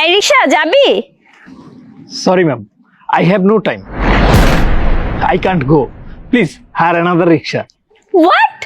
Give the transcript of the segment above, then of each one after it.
এই রিক্সা যাবি Sorry, ma'am. I have no time. I can't go. Please hire another rickshaw. What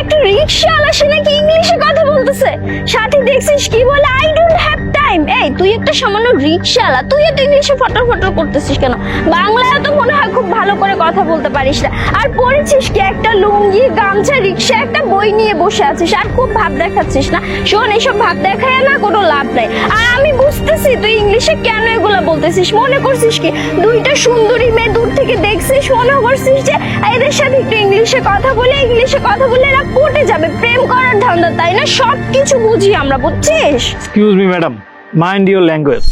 একটা রিক্সাওয়ালা সে নাকি ইংলিশে কথা বলতেছে। সাথে দেখছিস কি বলে আই ডোন্ট হ্যাভ টাইম এই, তুই একটা সামান্য রিক্সাওয়ালা তুই এত ইংলিশে করতেছিস কেন? বাংলায় তো মনে হয় খুব ভালো করে কথা বলতে পারিস না। আর পড়েছিস কি একটা লুঙ্গি, গামছা রিক্সা একটা বই নিয়ে বসে আছিস, আর খুব ভাব দেখাচ্ছিস না? শোন, এসব ভাব দেখায় না কোনো লাভ নাই। আর আমি বুঝতেছি তুই ইংলিশে কেন এগুলো বলতেছিস? মনে করছিস কি, দুইটা সুন্দরী মেয়ে দূর থেকে দেখছিস, মনে করছিস যে এদের সাথে একটু ইংলিশে কথা বলে, ইংলিশে কথা বলে, এরা পটে যাবে প্রেম করার ধান্দা তাই না? সব কিছু বুঝি আমরা বুঝছিস? Excuse me madam mind your language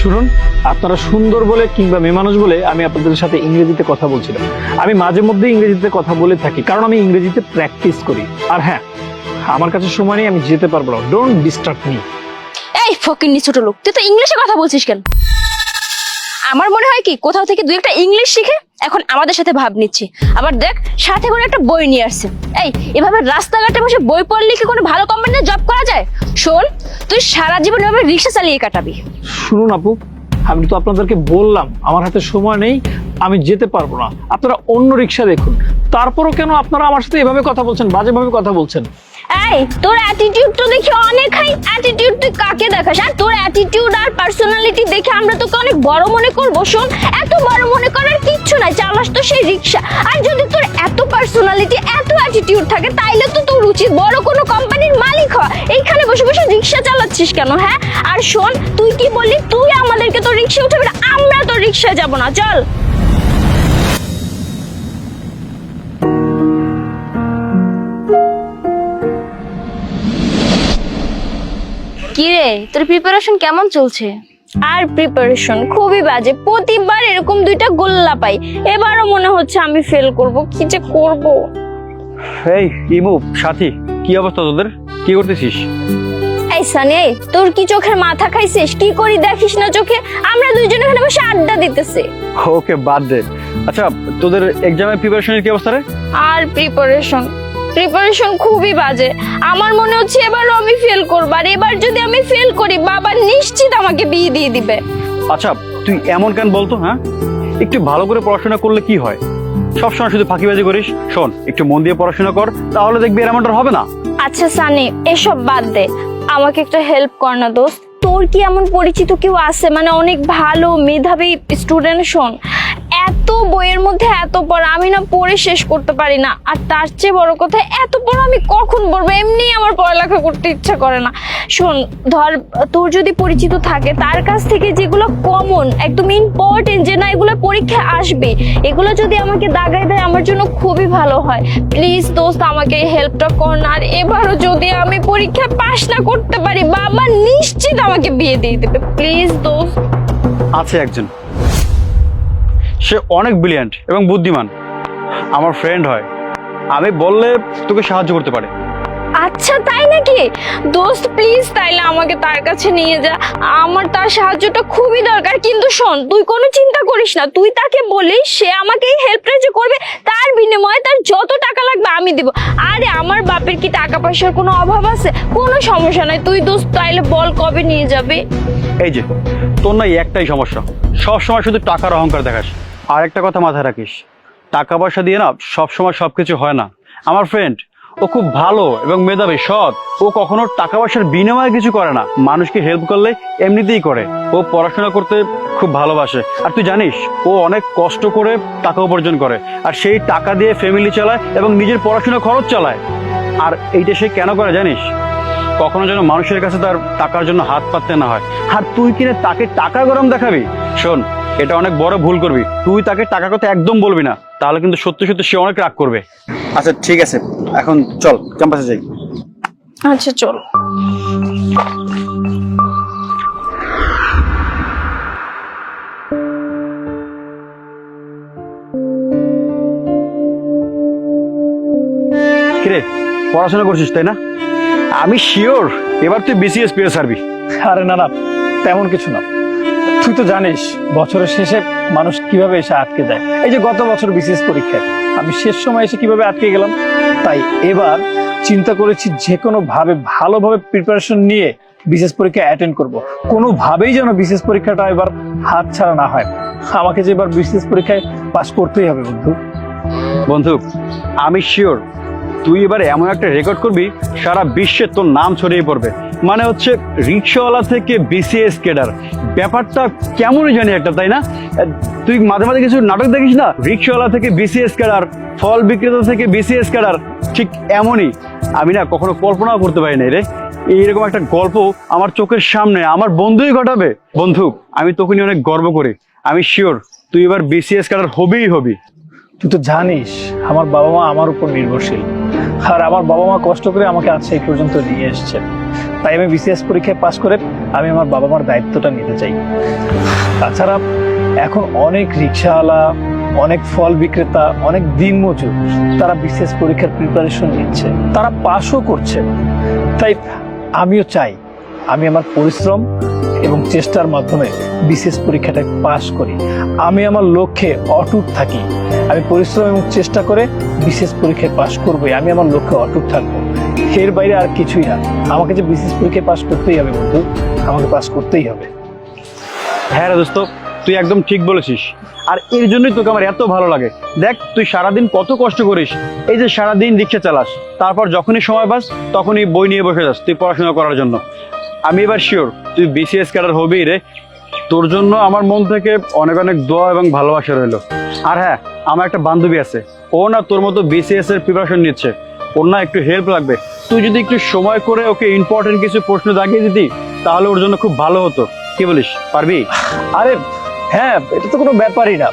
শুনুন আপনারা সুন্দর বলে কিংবা মেয়ে মানুষ বলে আমি আপনাদের সাথে ইংরেজিতে কথা বলছিলাম। আমি মাঝে মধ্যে ইংরেজিতে কথা বলে থাকি কারণ আমি ইংরেজিতে প্র্যাকটিস করি। আর হ্যাঁ আমার কাছে সময় নেই আমি যেতে পারব না। ডোন্ট ডিস্টার্ব মি এই ফকিন্নি ছোট লোক তুই তো ইংলিশে কথা বলছিস কেন? আমার মনে হয় কি কোথাও থেকে দুই একটা ইংলিশ শিখে এখন আমাদের সাথে ভাব নিচ্ছি। আবার দেখ সাথে করে একটা বই নিয়ে আসছে। এই এভাবে রাস্তাঘাটে বসে বই পড়লে কি কোনো ভালো কোম্পানিতে জব করা যায়? শোন তুই সারা জীবন এভাবে রিক্সা চালিয়ে কাটাবি। শুনুন আপু আমি তো আপনাদেরকে বললাম আমার হাতে সময় নেই আমি যেতে পারব না। আপনারা অন্য রিক্সা দেখুন। তারপরও কেন আপনারা আমার সাথে এভাবে কথা বলছেন বাজেভাবে কথা বলছেন? এই তোর অ্যাটিটিউড তো দেখি অনেক হাই অ্যাটিটিউড আর পার্সোনালিটি দেখে আমরা তোকে অনেক বড় মনে করব, শোন। এত বড় মনে করার কিচ্ছু নাই, চালাস তো সেই রিক্সা। আর যদি তোর এত পার্সোনালিটি এত অ্যাটিটিউড থাকে, তাইলে তো তোর উচিত বড় কোনো কোম্পানির মালিক হ এইখানে বসে বসে রিক্সা চালাচ্ছিস কেন হ্যাঁ? আর শোন, তুই কি বললি? তুই আমাদেরকে তোর রিক্সা উঠাবি আমরা তোর রিক্সা যাব না, চল। কিরে তোর প্রিপারেশন কেমন চলছে? আর প্রিপারেশন খুবই বাজে। প্রতিবার এরকম দুইটা গোল্লা পাই। এবারও মনে হচ্ছে আমি ফেল করব। কি যে করব? এই ইমু সাথী কি অবস্থা তোদের? কি করতেছিস? এই সানি এই, তোর কি চোখের মাথা খাইছিস? কি করি দেখিস না চোখে? আমরা দুইজন এখানে বসে আড্ডা দিতেছি। ওকে বাদ দে। আচ্ছা তোদের এক্সামের প্রিপারেশনের কি অবস্থা রে? আর প্রিপারেশন প্রিপারেশন খুবই বাজে। আমার মনে হচ্ছে এবারও আমি ফেল করব। আর এবার যদি আমি ফেল করি বাবা নিশ্চিত আমাকে বিয়ে দিয়ে দিবে। আচ্ছা তুই এমন কেন বলতো হ্যাঁ? একটু ভালো করে পড়াশোনা করলে কি হয়? সবসময় শুধু ফাঁকিবাজি করিস? শোন একটু মন দিয়ে পড়াশোনা কর তাহলে দেখবি এমনটা হবে না। আচ্ছা সানি এসব বাদ দে। আমাকে একটু হেল্প কর না দোস্ত। তোর কি এমন পরিচিত কেউ আছে? মানে অনেক ভালো মেধাবী স্টুডেন্ট শোন। বইয়ের মধ্যে এত পড়া, আমি না পড়ে শেষ করতে পারি না। আর তার চেয়ে বড় কথা, এত পড়া আমি কখন পড়ব? এমনি আমার পড়ালেখা করতে ইচ্ছা করে না। শোন, ধর, তোর যদি পরিচিত থাকে, তার কাছ থেকে যেগুলো কমন একদম ইম্পর্টেন্ট যে না এগুলো পরীক্ষা আসবে, এগুলো যদি আমাকে দাগাই দেয়, আমার জন্য খুবই ভালো হয়। প্লিজ দোস্ত, আমাকে হেল্পটা কর, না আর এবারও যদি আমি পরীক্ষা পাশ না করতে পারি, বাবা নিশ্চিত আমাকে বিয়ে দিয়ে দেবে। প্লিজ দোস্ত। আছে একজন। সে অনেক ব্রিলিয়ান্ট এবং বুদ্ধিমান। আমার ফ্রেন্ড হয়। আমি বললে তোকে সাহায্য করতে পারে। আচ্ছা তাই নাকি? দোস্ত প্লিজ তাইলে আমাকে তার কাছে নিয়ে যা। আমার তার সাহায্যটা খুবই দরকার। কিন্তু শোন তুই কোনো চিন্তা করিস না। তুই তাকে বলিস সে আমাকে এই হেল্পটা যে করবে। তার বিনিময়ে তার যত টাকা লাগবে আমি দিব। আরে আমার বাপের কি টাকা পয়সার কোনো অভাব আছে? কোনো সমস্যা নাই। তুই দোস্ত তাইলে বল কবে নিয়ে যাবে? এই যে তোর না একটাই সমস্যা। সব সময় শুধু টাকার অহংকার দেখাস। আর একটা কথা মাথায় রাখিস। টাকা পয়সা দিয়ে না সব সময় সব কিছু হয় না। আমার ফ্রেন্ড ও খুব ভালো এবং মেধাবী, সৎ। ও কখনো টাকা পয়সার বিনিময়ে কিছু করে না। মানুষকে হেল্প করলে এমনিতেই করে। ও পড়াশোনা করতে খুব ভালোবাসে। আর তুই জানিস, ও অনেক কষ্ট করে টাকা উপার্জন করে। আর সেই টাকা দিয়ে ফ্যামিলি চালায় এবং নিজের পড়াশোনা খরচ চালায়। আর এইটা সে কেন করে জানিস? কখনো যেন মানুষের কাছে তার টাকার জন্য হাত পাততে না হয়। আর তুই কিনে তাকে টাকা গরম দেখাবি? শোন এটা অনেক বড় ভুল করবি। তুই তাকে টাকা কথা একদম বলবি না। তাহলে কিন্তু সত্যি সত্যি সে অনেক রাগ করবে। আচ্ছা ঠিক আছে। এখন চল ক্যাম্পাসে যাই। আচ্ছা চল। কিরে পড়াশোনা করছিস তাই না? আমি শিওর এবার তুই বিসিএস পেয়ে সারবি আরে না না তেমন কিছু না। তুই তো জানিস বছরের শেষে মানুষ কীভাবে এসে আটকে যায়। এই যে গত বছর বিসিএস পরীক্ষায় আমি শেষ সময় এসে কীভাবে আটকে গেলাম? তাই এবার চিন্তা করেছি যে কোনো ভাবে ভালোভাবে প্রিপারেশন নিয়ে বিশেষ পরীক্ষা অ্যাটেন্ড করব। কোনোভাবেই যেন বিশেষ পরীক্ষাটা এবার হাত ছাড়া না হয়। আমাকে যে এবার বিশেষ পরীক্ষায় পাশ করতেই হবে বন্ধু। বন্ধু আমি শিওর তুই এবার এমন একটা রেকর্ড করবি, সারা বিশ্বে তোর নাম ছড়িয়ে পড়বে। মানে হচ্ছে রিক্সাওয়ালা থেকে বিসিএস কেডার ব্যাপারটা কেমনই জানি একটা, তাই না? তুই মাঝে মাঝে কিছু নাটক দেখিস না? রিক্সাওয়ালা থেকে বিসিএস কেডার ফল বিক্রেতা থেকে বিসিএস কেডার ঠিক এমনই। আমি না কখনো কল্পনাও করতে পারি না রে। এইরকম একটা গল্প আমার চোখের সামনে, আমার বন্ধুই ঘটাবে। বন্ধু, আমি তোকে নিয়ে অনেক গর্ব করি। আমি শিওর তুই এবার বিসিএস কেডার হবেই হবি। তুই তো জানিস, আমার বাবা মা আমার উপর নির্ভরশীল। আর আমার বাবা মা কষ্ট করে আমাকে আজ এই পর্যন্ত নিয়ে এসছে। তাই আমি বিসিএস পরীক্ষায় পাশ করে আমি আমার বাবা মার দায়িত্বটা নিতে চাই। তাছাড়া এখন অনেক রিক্সাওয়ালা অনেক ফল বিক্রেতা, অনেক দিন মজুর, তারা বিসিএস পরীক্ষার প্রিপারেশন নিচ্ছে, তারা পাশও করছে। তাই আমিও চাই আমি আমার পরিশ্রম এবং চেষ্টার মাধ্যমে বিশেষ পরীক্ষাটা পাশ করি। আমি আমার লক্ষ্যে অটুট থাকি। আমি পরিশ্রম এবং চেষ্টা করে বিশেষ পরীক্ষায় পাশ করবোই। আমি আমার লক্ষ্যে অটুট থাকব। এর বাইরে আর কিছুই না। আমাকে যে বিশেষ পরীক্ষায় পাশ করতেই হবে বন্ধু, আমাকে পাশ করতেই হবে। হ্যাঁ রে দোস্ত, তুই একদম ঠিক বলেছিস। আর এর জন্যই তোকে আমার এত ভালো লাগে। দেখ, তুই সারাদিন কত কষ্ট করিস। এই যে সারাদিন রিক্সা চালাস, তারপর যখনই সময় পাস, তখনই বই নিয়ে বসে যাস, তুই পড়াশোনা করার জন্য। আমি এবার শিওর তুই বিসিএস ক্যাডার হবেই রে। তোর জন্য আমার মন থেকে অনেক অনেক দোয়া এবং ভালোবাসা রইল। আর হ্যাঁ আমার একটা বান্ধবী আছে। ও না তোর মতো বিসিএস এর প্রিপারেশন নিচ্ছে। ওর না একটু হেল্প লাগবে। তুই যদি একটু সময় করে ওকে ইম্পর্টেন্ট কিছু প্রশ্ন দাগিয়ে দিতি, তাহলে ওর জন্য খুব ভালো হতো। কি বলিস, পারবি? আরে হ্যাঁ এটা তো কোনো ব্যাপারই না।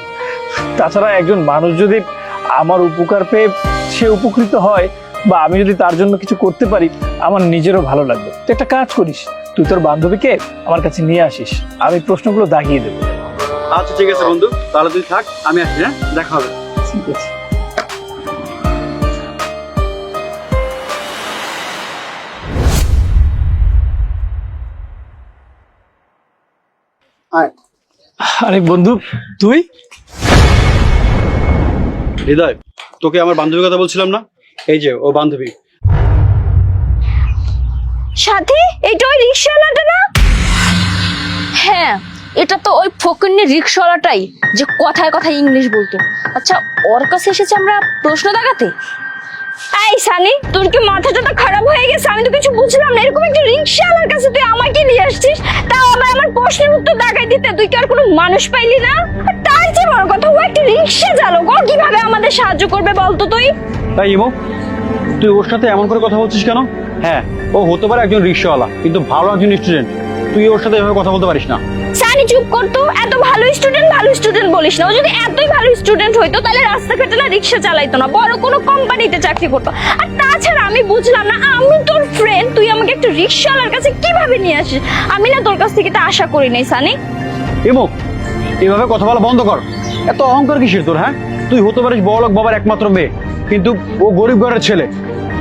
তাছাড়া একজন মানুষ যদি আমার উপকার পেয়ে সে উপকৃত হয় বা আমি যদি তার জন্য কিছু করতে পারি আমার নিজেরও ভালো লাগবে। তুই একটা কাজ করিস তুই তোর বান্ধবীকে আমার কাছে নিয়ে আসিস আমি প্রশ্নগুলো দাগিয়ে দেবো। আচ্ছা ঠিক আছে বন্ধু তাহলে তুই থাক আমি আসছি হ্যাঁ? দেখা হবে। ঠিক আছে। আরে বন্ধু তুই? হৃদয় তোকে আমার বান্ধবীর কথা বলছিলাম না? এই যে, ও বান্ধবী। সাথী, এটা ওই রিক্সাওয়ালাটা না? হ্যাঁ এটা তো ওই ফকিন্নি রিক্সাওয়ালাটাই যে কথায় কথায় ইংলিশ বলতো। আচ্ছা ওর কাছে এসেছে আমরা প্রশ্ন দেখাতে? এই সানি, তোর কি মাথাটা তো খারাপ হয়ে গেছে? আমি তো কিছু বুঝলাম না। এরকম একটা রিক্সাওয়ালার কাছে তুই আমাকে নিয়ে আসছিস? তাও আবার আমার প্রশ্নের উত্তর দেখাই দিতে? তুই কি আর কোনো মানুষ পাইলি না? তার চেয়ে বড় কথা, ও একটা রিক্সা চালক। ও কীভাবে আমাদের সাহায্য করবে বলতো তুই? তাই ইমো তুই ওর সাথে এমন করে কথা বলছিস কেন? হ্যাঁ। ও হতে পারে একজন রিক্সাওয়ালা কিন্তু ভালো একজন স্টুডেন্ট তুই ওর সাথে এভাবে কথা বলতে পারিস না। সানি চুপ করতো এত ভালো স্টুডেন্ট ভালো স্টুডেন্ট বলিস না। ও যদি এতই ভালো স্টুডেন্ট হইতো তাহলে রাস্তাঘাটে না রিক্সা চালাইতো না। বড় কোনো কোম্পানিতে চাকরি করতো। আর তাছাড়া আমি বুঝলাম না আমি তোর ফ্রেন্ড তুই আমাকে একটা রিক্সাওয়ালার কাছে কীভাবে নিয়ে আসিস? আমি না তোর কাছ থেকে এটা আশা করি নাই সানি। ইমো এভাবে কথা বলা বন্ধ কর। এত অহংকার কিসের তোর হ্যাঁ? তুই হতে পারিস বড়লোক বাবার একমাত্র মেয়ে। কিন্তু ও গরিব ঘরের ছেলে।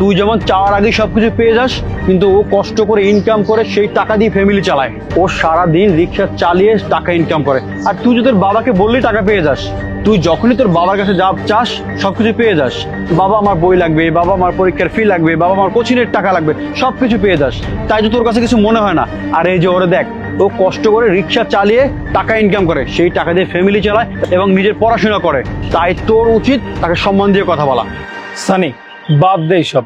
তুই যেমন চাওয়ার আগে সবকিছু পেয়ে যাস, কিন্তু ও কষ্ট করে ইনকাম করে সেই টাকা দিয়ে ফ্যামিলি চালায়। ও সারা দিন রিক্সা চালিয়ে টাকা ইনকাম করে। আর তুই যদি তোর বাবাকে বললেই টাকা পেয়ে যাস, তুই যখনই তোর বাবার কাছে যা চাস, সবকিছু পেয়ে যাস। বাবা আমার বই লাগবে, বাবা আমার পরীক্ষার ফি লাগবে, বাবা আমার কোচিংয়ের টাকা লাগবে, সবকিছু পেয়ে যাস। তাই তো তোর কাছে কিছু মনে হয় না। আর এই যে ওরে দেখ ও কষ্ট করে রিক্সা চালিয়ে টাকা ইনকাম করে। সেই টাকা দিয়ে ফ্যামিলি চালায় এবং নিজের পড়াশোনা করে। তাই তোর উচিত তাকে সম্মান দিয়ে কথা বলা। সানি, বাদ দে সব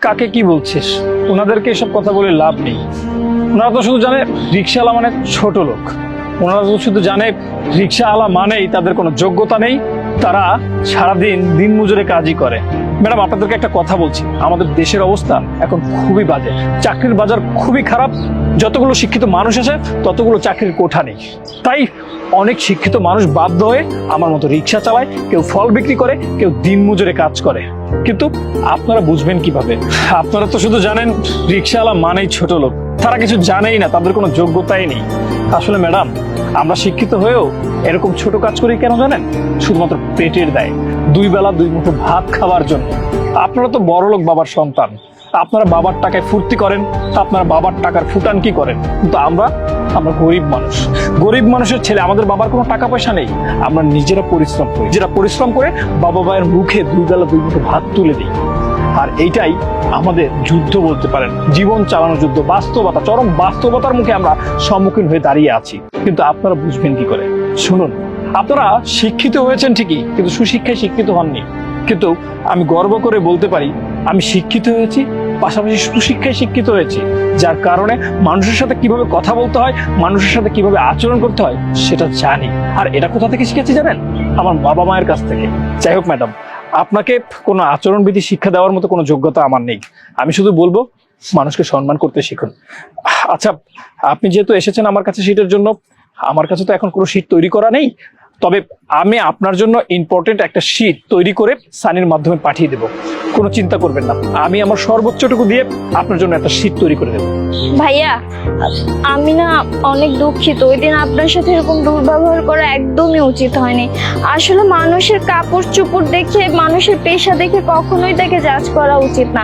কাকে কি বলছিস? ওনাদেরকে এসব কথা বলে লাভ নেই। ওনারা তো শুধু জানে রিক্সাওয়ালা মানে ছোট লোক। ওনারা তো শুধু জানে রিক্সাওয়ালা মানেই তাদের কোনো যোগ্যতা নেই। তারা সারাদিন দিন মজুরে কাজই করে। ম্যাডাম, আপনাদেরকে একটা কথা বলছি। আমাদের দেশের অবস্থা এখন খুবই বাজে। চাকরির বাজার খুবই খারাপ। যতগুলো শিক্ষিত মানুষ আছে, ততগুলো চাকরির কোঠা নেই। তাই অনেক শিক্ষিত মানুষ বাধ্য হয়ে আমার মতো রিক্সা চালায়, কেউ ফল বিক্রি করে, কেউ দিন মজুরে কাজ করে। কিন্তু আপনারা বুঝবেন কীভাবে? আপনারা তো শুধু জানেন, রিক্সাওয়ালা মানেই ছোট লোক। তারা কিছু জানেই না, তাদের কোনো যোগ্যতাই নেই। আসলে ম্যাডাম, আমরা শিক্ষিত হয়েও এরকম ছোট কাজ করি কেন জানেন? শুধুমাত্র পেটের দায়, দুই বেলা দুই মুঠো ভাত খাওয়ার জন্য। আপনারা তো বড়লোক বাবার সন্তান। আপনারা বাবার টাকায় ফুর্তি করেন, তা আপনারা বাবার টাকার ফুটান কি করেন? কিন্তু আমরা আমরা গরিব মানুষ। গরিব মানুষের ছেলে, আমাদের বাবার কোনো টাকা পয়সা নেই। আমরা নিজেরা পরিশ্রম করি। নিজেরা পরিশ্রম করে বাবা মায়ের মুখে দুই বেলা দুই মুঠো ভাত তুলে দিই। আর এইটাই আমাদের যুদ্ধ বলতে পারেন। জীবন চালানোর যুদ্ধ। বাস্তবতা, চরম বাস্তবতার মুখে আমরা সম্মুখীন হয়ে দাঁড়িয়ে আছি। কিন্তু আপনারা বুঝবেন কি করে? শুনুন, আপনারা শিক্ষিত হয়েছেন ঠিকই, কিন্তু সুশিক্ষায় শিক্ষিত হননি। কিন্তু আমি গর্ব করে বলতে পারি, আমি শিক্ষিত হয়েছি পাশাপাশি সুশিক্ষায় শিক্ষিত হয়েছি, যার কারণে মানুষের সাথে কীভাবে কথা বলতে হয়, মানুষের সাথে কীভাবে আচরণ করতে হয়, সেটা জানি। আর এটা কোথা থেকে শিখেছি জানেন? আমার বাবা মায়ের কাছ থেকে। যাই হোক ম্যাডাম, আপনাকে কোনো আচরণবিধি শিক্ষা দেওয়ার মতো কোনো যোগ্যতা আমার নেই। আমি শুধু বলব, মানুষকে সম্মান করতে শিখুন। আচ্ছা আপনি যেহেতু এসেছেন আমার কাছে সিটের জন্য, আমার কাছে তো এখন কোনো সিট তৈরি করা নেই। তবে আমি আপনার জন্য ইম্পর্টেন্ট একটা শীট তৈরি করে সানির মাধ্যমে পাঠিয়ে দেব। কোনো চিন্তা করবেন না। আমি আমার সর্বোচ্চটুকু দিয়ে আপনার জন্য একটা শীট তৈরি করে দেবো। ভাইয়া, আমি না অনেক দুঃখিত। ওই দিন আপনার সাথে এরকম দুর্ব্যবহার করা একদমই উচিত হয়নি। আসলে মানুষের কাপড় চোপড় দেখে, মানুষের পেশা দেখে কখনোই তাকে জাজ করা উচিত না।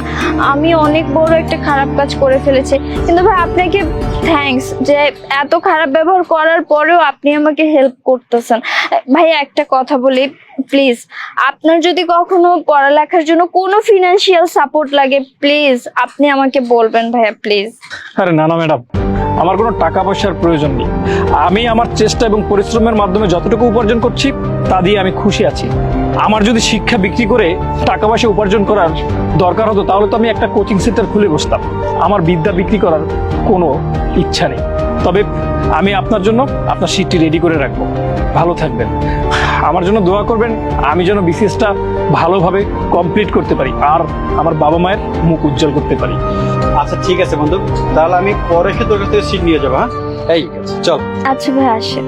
আমি অনেক বড় একটা খারাপ কাজ করে ফেলেছি। কিন্তু ভাই, আপনাকে থ্যাঙ্কস যে এত খারাপ ব্যবহার করার পরেও আপনি আমাকে হেল্প করতেছেন। ভাইয়া, একটা কথা বলি প্লিজ আপনার যদি কখনো পড়ালেখার জন্য কোনো ফিনান্সিয়াল সাপোর্ট লাগে প্লিজ আপনি আমাকে বলবেন ভাইয়া প্লিজ আরে না না ম্যাডাম আমার কোনো টাকা পয়সার প্রয়োজন নেই। আমি আমার চেষ্টা এবং পরিশ্রমের মাধ্যমে যতটুকু উপার্জন করছি, তা দিয়ে আমি খুশি আছি। আমার যদি শিক্ষা বিক্রি করে টাকা পয়সা উপার্জন করার দরকার হতো, তাহলে তো আমি একটা কোচিং সেন্টার খুলে বসতাম। আমার বিদ্যা বিক্রি করার কোনো ইচ্ছা নেই। তবে আমি আপনার জন্য আপনার সিটটি রেডি করে রাখব। ভালো থাকবেন। আমার জন্য দোয়া করবেন আমি যেন বিসিএসটা ভালোভাবে কমপ্লিট করতে পারি আর আমার বাবা মায়ের মুখ উজ্জ্বল করতে পারি। আচ্ছা ঠিক আছে বন্ধু। তাহলে আমি পরে এসে তোর কাছ থেকে সিট নিয়ে যাব হ্যাঁ? এই চল। আচ্ছা ভাই আসে